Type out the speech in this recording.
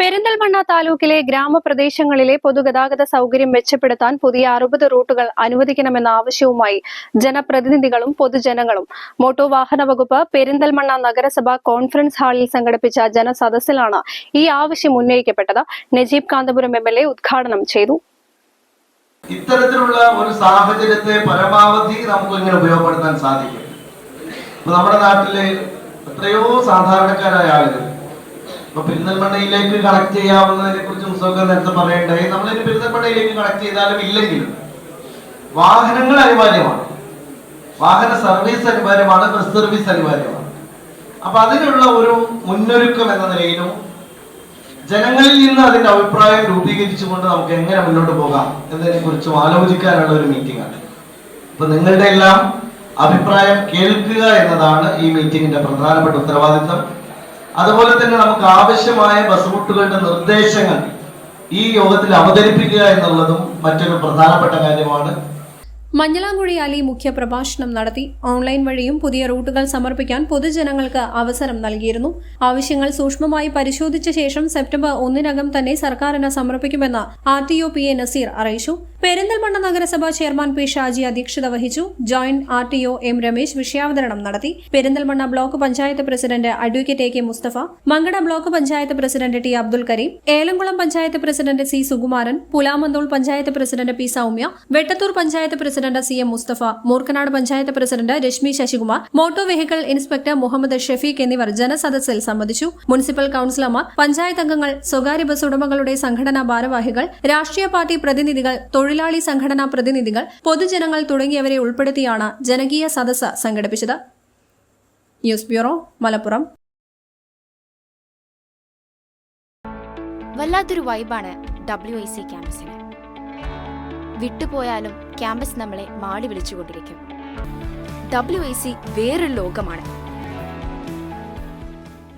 പെരിന്തൽമണ്ണ താലൂക്കിലെ ഗ്രാമപ്രദേശങ്ങളിലെ പൊതുഗതാഗത സൗകര്യം മെച്ചപ്പെടുത്താൻ പുതിയ അറുപത് റൂട്ടുകൾ അനുവദിക്കണമെന്ന ആവശ്യവുമായി ജനപ്രതിനിധികളും പൊതുജനങ്ങളും. മോട്ടോർ വാഹന വകുപ്പ് പെരിന്തൽമണ്ണ നഗരസഭ കോൺഫറൻസ് ഹാളിൽ സംഘടിപ്പിച്ച ജനസദസ്സിലാണ് ഈ ആവശ്യം ഉന്നയിക്കപ്പെട്ടത്. Najeeb Kanthapuram M L A ഉദ്ഘാടനം ചെയ്തു. ഇത്തരത്തിലുള്ള ഒരു സാഹചര്യത്തെ പരമാവധി നമുക്ക് ഇങ്ങനെ ഉപയോഗപ്പെടുത്താൻ സാധിക്കും. നമ്മുടെ നാട്ടിലെ എത്രയോ സാധാരണക്കാരായ ആളുകൾ ഇപ്പൊ പെരിന്തൽമണ്ണയിലേക്ക് കണക്ട് ചെയ്യാവുന്നതിനെ കുറിച്ച് നേരത്തെ പറയണ്ടായി. നമ്മൾ ഇനി പെരിന്തൽമണ്ണയിലേക്ക് കണക്ട് ചെയ്താലും ഇല്ലെങ്കിലും വാഹനങ്ങൾ അനിവാര്യമാണ്. വാഹന സർവീസ് അനിവാര്യമാണ് ബസ് സർവീസ് അനിവാര്യമാണ്. അപ്പൊ അതിനുള്ള ഒരു മുന്നൊരുക്കം എന്ന നിലയിലും ജനങ്ങളിൽ നിന്ന് അതിന്റെ അഭിപ്രായം രൂപീകരിച്ചുകൊണ്ട് നമുക്ക് എങ്ങനെ മുന്നോട്ട് പോകാം എന്നതിനെ കുറിച്ചും ആലോചിക്കാനുള്ള ഒരു മീറ്റിംഗ് ആണ്. അപ്പൊ നിങ്ങളുടെ എല്ലാം അഭിപ്രായം കേൾക്കുക എന്നതാണ് ഈ മീറ്റിംഗിന്റെ പ്രധാനപ്പെട്ട ഉത്തരവാദിത്തം. അതുപോലെ തന്നെ നമുക്ക് ആവശ്യമായ ബസ്മുട്ടുകളുടെ നിർദ്ദേശങ്ങൾ ഈ യോഗത്തിൽ അവതരിപ്പിക്കുക എന്നുള്ളതും മറ്റൊരു പ്രധാനപ്പെട്ട കാര്യമാണ്. മഞ്ഞളാങ്കുഴി അലി മുഖ്യപ്രഭാഷണം നടത്തി. ഓൺലൈൻ വഴിയും പുതിയ റൂട്ടുകൾ സമർപ്പിക്കാൻ പൊതുജനങ്ങൾക്ക് അവസരം നൽകിയിരുന്നു. ആവശ്യങ്ങൾ സൂക്ഷ്മമായി പരിശോധിച്ച ശേഷം സെപ്റ്റംബർ ഒന്നിനകം തന്നെ സർക്കാരിന് സമർപ്പിക്കുമെന്ന് R T O P A Naseer അറിയിച്ചു. പെരിന്തൽമണ്ണ നഗരസഭാ ചെയർമാൻ പി ഷാജി അധ്യക്ഷത വഹിച്ചു. Joint R T O M Ramesh വിഷയാവതരണം നടത്തി. Perinthalmanna block panchayat president advocate A K Mustafa Mankada block panchayat president T Abdul Kareem Elamkulam panchayat president C Sukumaran Pulamanthole panchayat president P Soumya Vettathur panchayat president C M Mustafa Moorkanad panchayat president Reshmi Sasikumar motor vehicle inspector Muhammad Shefeek എന്നിവർ ജനസദസ്സിൽ സംബന്ധിച്ചു. Municipal കൌൺസിലർമാർ panchayat അംഗങ്ങൾ സ്വകാര്യ bus ഉടമകളുടെ സംഘടനാ ഭാരവാഹികൾ രാഷ്ട്രീയ party പ്രതിനിധികൾ തൊഴിലാളി സംഘടനാ പ്രതിനിധികൾ പൊതുജനങ്ങൾ തുടങ്ങിയവരെ ഉൾപ്പെടുത്തിയാണ് ജനകീയ സദസ്സ് സംഘടിപ്പിച്ചത്. News bureau Malappuram. വല്ലാത്തൊരു വൈബാണ് ഡബ്ല്യു ഐ സി ക്യാമ്പസിന്. വിട്ടുപോയാലും ക്യാമ്പസ് നമ്മളെ മാടി വിളിച്ചുകൊണ്ടിരിക്കും. ഡബ്ല്യു ഐ സി വേറൊരു ലോകമാണ്.